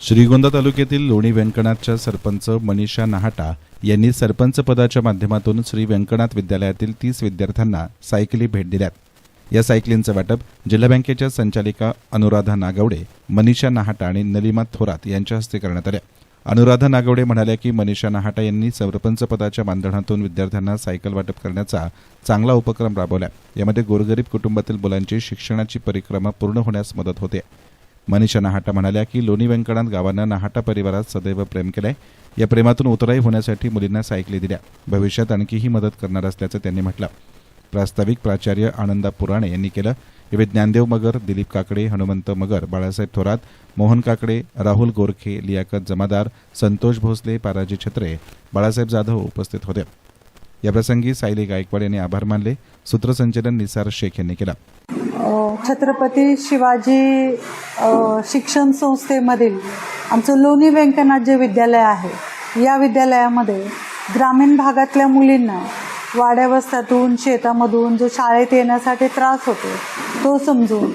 श्रीगोंदा तालुक्यातील लोणी व्यंकनाथच्या सरपंच मनीषा नाहाटा यांनी सरपंच पदाच्या माध्यमातून श्री व्यंकनाथ विद्यालयातील तीस विद्यार्थ्यांना सायकली भेट दिल्यात. या सायकलींचं वाटप जिल्हा बँकेच्या संचालिका अनुराधा नागवडे मनीषा नाहाटा आणि नलिमा थोरात यांच्या हस्ते करण्यात आल्या अनुराधा नागवडे म्हणाल्या की मनीषा नाहाटा यांनी सरपंच पदाच्या मानधनातून विद्यार्थ्यांना सायकल वाटप करण्याचा चांगला उपक्रम राबवला. यामध्ये गोरगरीब कुटुंबातील मुलांची शिक्षणाची परिक्रमा पूर्ण होण्यास मदत होते. मनीषा नाहाटा म्हणाल्या की लोणी व्यंकणात गावानं नाहाटा परिवारात सदैव प्रेम केलंय. या प्रेमातून उतराई होण्यासाठी मुलींना सायकली दिल्या. भविष्यात आणखीही मदत करणार असल्याचं त्यांनी म्हटलं. प्रास्ताविक प्राचार्य आनंदा पुराणे यांनी केलं. यावेळी ज्ञानदेव मगर दिलीप काकडे हनुमंत मगर बाळासाहेब थोरात मोहन काकडे राहुल गोरखे लियाकत जमादार संतोष भोसले पाराजी छत्रे बाळासाहेब जाधव उपस्थित होते. याप्रसंगी सायली गायकवाड यांनी आभार मानले. सूत्रसंचलन निसार शेख यांनी केलं. छत्रपती शिवाजी शिक्षण संस्थेमधील आमचं लोणी व्यंकनाथ जे विद्यालय आहे या विद्यालयामध्ये ग्रामीण भागातल्या मुलींना वाड्यावस्त्यातून शेतामधून जो शाळेत येण्यासाठी त्रास होतो तो समजून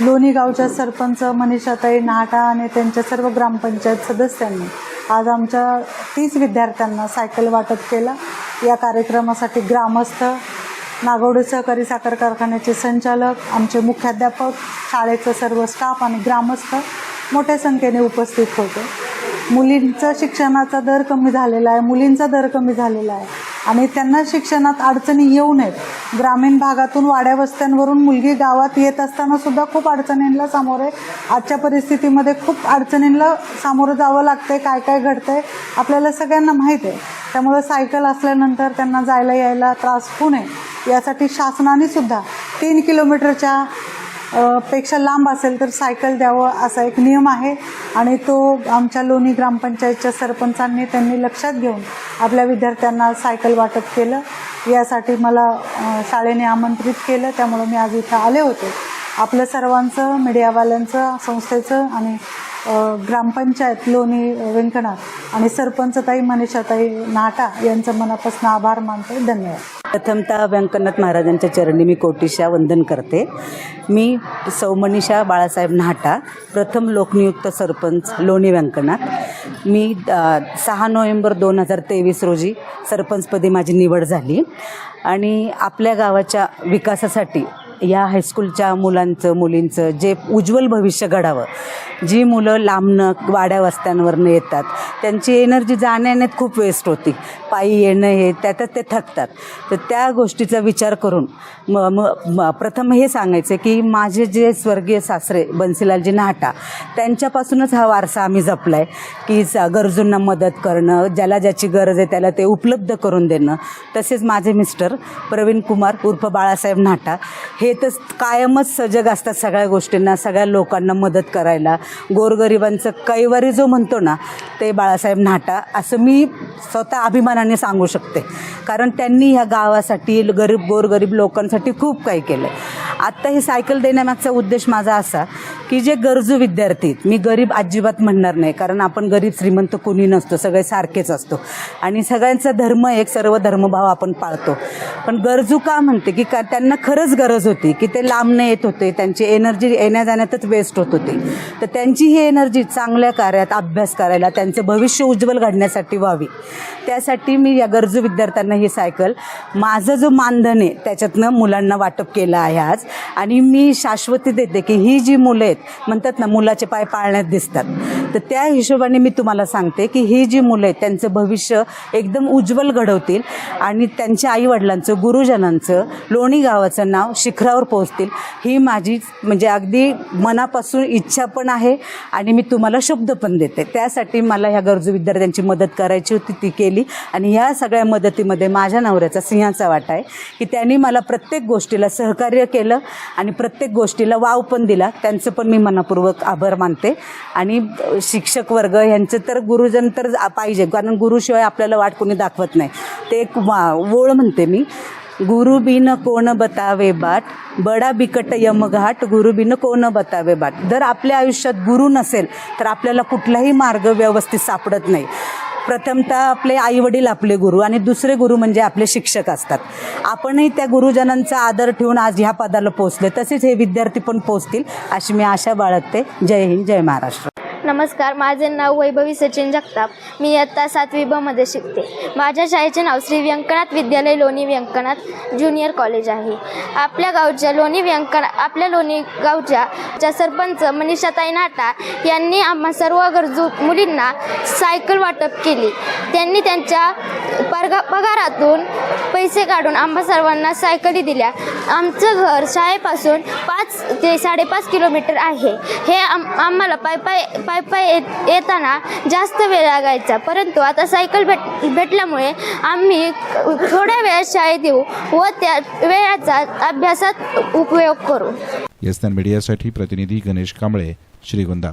लोणी गावच्या सरपंच मनीषाताई नाटा आणि त्यांच्या सर्व ग्रामपंचायत सदस्यांनी आज आमच्या तीस विद्यार्थ्यांना सायकल वाटप केलं. या कार्यक्रमासाठी ग्रामस्थ नागवडे सहकारी साखर कारखान्याचे संचालक आमचे मुख्याध्यापक शाळेचं सर्व स्टाफ आणि ग्रामस्थ मोठ्या संख्येने उपस्थित होते. मुलींचा शिक्षणाचा दर कमी झालेला आहे मुलींचा दर कमी झालेला आहे. आणि त्यांना शिक्षणात अडचणी येऊ नयेत. ग्रामीण भागातून वाड्या वस्त्यांवरून मुलगी गावात येत असताना सुद्धा खूप अडचणींना सामोरे आजच्या परिस्थितीमध्ये खूप अडचणींना सामोरं जावं लागतंय काय काय घडतंय आपल्याला सगळ्यांना माहीत आहे. त्यामुळे सायकल असल्यानंतर त्यांना जायला यायला त्रास होऊ नये. यासाठी शासनाने सुद्धा तीन किलोमीटरच्या पेक्षा लांब असेल तर सायकल द्यावं असा एक नियम आहे. आणि तो आमच्या लोणी ग्रामपंचायतच्या सरपंचांनी त्यांनी लक्षात घेऊन आपल्या विद्यार्थ्यांना सायकल वाटप केलं. यासाठी मला शाळेने आमंत्रित केलं. त्यामुळं मी आज इथं आले होते. आपलं सर्वांचं मीडियावाल्यांचं संस्थेचं आणि ग्रामपंचायत लोणी व्यंकनाथ आणि सरपंचताई मनीषाताई नाटा यांचं मनापासून आभार मानते धन्यवाद. प्रथमतः व्यंकनाथ महाराजांच्या चरणी मी कोटिशा वंदन करते. मी सौ मनीषा बाळासाहेब नाटा प्रथम लोकनियुक्त सरपंच लोणी व्यंकनाथ. मी सहा नोव्हेंबर दोन हजार तेवीस रोजी सरपंचपदी माझी निवड झाली. आणि आपल्या गावाच्या विकासासाठी या हायस्कूलच्या मुलांचं मुलींचं जे उज्ज्वल भविष्य घडावं जी मुलं लांबनं वाड्या वस्त्यांवरनं येतात त्यांची एनर्जी जाण्यानेत खूप वेस्ट होती. पायी येणं हे त्यातच ते थकतात. तर त्या गोष्टीचा विचार करून म म प्रथम हे सांगायचं की माझे जे स्वर्गीय सासरे बन्सीलालजी नाहटा त्यांच्यापासूनच हा वारसा आम्ही जपला आहे की स- गरजूंना मदत करणं ज्याला ज्याची गरज आहे त्याला ते उपलब्ध करून देणं. तसेच माझे मिस्टर प्रवीण कुमार उर्फ बाळासाहेब नाटा हे तर कायमच सजग असतात सगळ्या गोष्टींना सगळ्या लोकांना मदत करायला. गोरगरिबांचं कैवारी जो म्हणतो ना ते बाळासाहेब नाटा असं मी स्वतः अभिमानाने सांगू शकते. कारण त्यांनी ह्या गावासाठी गरीब गोरगरीब लोकांसाठी खूप काही केलं आत्ता ही सायकल देण्यामागचा उद्देश माझा असा की जे गरजू विद्यार्थी आहेत, मी गरीब अजिबात म्हणणार नाही कारण आपण गरीब श्रीमंत कोणी नसतो सगळे सारखेच असतो. आणि सगळ्यांचा धर्म एक सर्व धर्मभाव आपण पाळतो. पण गरजू का म्हणते की का त्यांना खरंच गरज होती की ते लांब येत होते त्यांची एनर्जी येण्या जाण्यातच वेस्ट होत होती. तर त्यांची ही एनर्जी चांगल्या कार्यात अभ्यास करायला त्यांचं भविष्य उज्ज्वल घडण्यासाठी व्हावी. त्यासाठी मी या गरजू विद्यार्थ्यांना ही सायकल माझं जो मानधन आहे त्याच्यातनं मुलांना वाटप केलं आहे आज. आणि मी शाश्वती देते की ही जी मुलं आहेत म्हणतात ना मुलाचे पाय पाळण्यात दिसतात. तर त्या हिशोबाने मी तुम्हाला सांगते की ही जी मुलं आहेत त्यांचं भविष्य एकदम उज्ज्वल घडवतील आणि त्यांच्या आईवडिलांचं गुरुजनांचं लोणी गावाचं नाव शिखरावर पोहोचतील. ही माझी म्हणजे अगदी मनापासून इच्छा पण आहे आणि मी तुम्हाला शब्द पण देते. त्यासाठी मला ह्या गरजू विद्यार्थ्यांची मदत करायची होती ती केली. आणि ह्या सगळ्या मदतीमध्ये माझ्या नवऱ्याचा सिंहाचा वाटा आहे की त्यांनी मला प्रत्येक गोष्टीला सहकार्य केलं. आणि प्रत्येक गोष्टीला वाव पण दिला. त्यांचं पण मी मनापूर्वक आभार मानते. आणि शिक्षक वर्ग यांचं तर गुरुजन तर पाहिजे. कारण गुरुशिवाय आपल्याला वाट कोणी दाखवत नाही. ते एक वा- ओळ म्हणते मी. गुरु बिन कोण बतावे बाट बडा बिकट यमघाट गुरु बिन कोण बतावे बाट. जर आपल्या आयुष्यात गुरु नसेल तर आपल्याला कुठलाही मार्ग व्यवस्थित सापडत नाही. प्रथमतः आपले आईवडील आपले गुरु आणि दुसरे गुरु म्हणजे आपले शिक्षक असतात. आपणही त्या गुरुजनांचा आदर ठेवून आज ह्या पदाला पोचले तसेच हे विद्यार्थी पण पोचतील अशी मी आशा बाळगते. जय हिंद जय महाराष्ट्र. नमस्कार माझे नाव वैभवी सचिन जगताप. मी इयत्ता सातवी बमध्ये शिकते. माझ्या शाळेचे नाव श्री व्यंकनाथ विद्यालय लोणी व्यंकनाथ ज्युनियर कॉलेज आहे. आपल्या गावच्या लोणी व्यंकना आपल्या लोणी गावच्या च्या सरपंच मनीषाताई नाटा यांनी आम्हा सर्व गरजू मुलींना सायकल वाटप केली. त्यांनी त्यांच्या पगा पगारातून पैसे काढून आम्हा सर्वांना सायकली दिल्या. आमचं घर शाळेपासून पाच ते साडेपाच किलोमीटर आहे. हे आम आम्हाला पाय पाय पाय पाय पाय येत येताना जास्त वेळ लागायचा. परंतु आता सायकल भेट भेटल्यामुळे आम्ही थोड्या वेळात शाळेत येऊ व त्या वेळाचा अभ्यासात उपयोग करू. येस्तान मीडियासाठी प्रतिनिधी गणेश कांबळे श्रीगोंदा